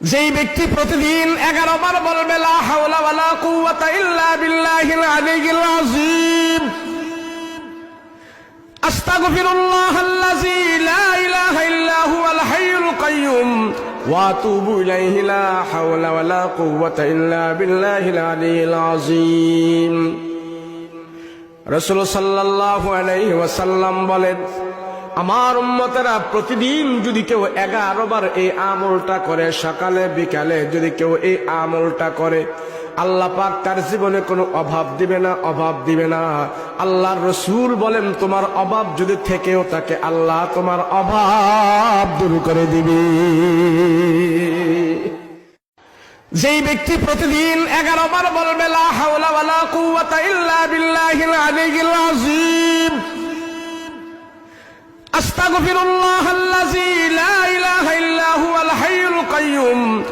যেই ব্যক্তি প্রতিদিন এগারো বার বলবে রাসূল আলাইহি ওয়াসাল্লাম বলেন আমার উম্মতেরা প্রতিদিন যদি কেউ এগারো বার এই আমলটা করে, সকালে, বিকালে যদি কেউ এই আমলটা করে, আল্লাহ পাক তার জীবনে কোনো অভাব দিবে না, অভাব দিবে না। আল্লাহর রসুল বলেন, তোমার অভাব যদি থেকেও থাকে, আল্লাহ তোমার অভাব দূর করে দিবে। যেই ব্যক্তি প্রতিদিন এগারো বার বলবে, লা হাওলা ওয়ালা কুওয়াতা ইল্লা বিল্লাহিল আলিয়্যিল আযীম। أستغفر الله الذي لا إله إلا هو الحي القيوم.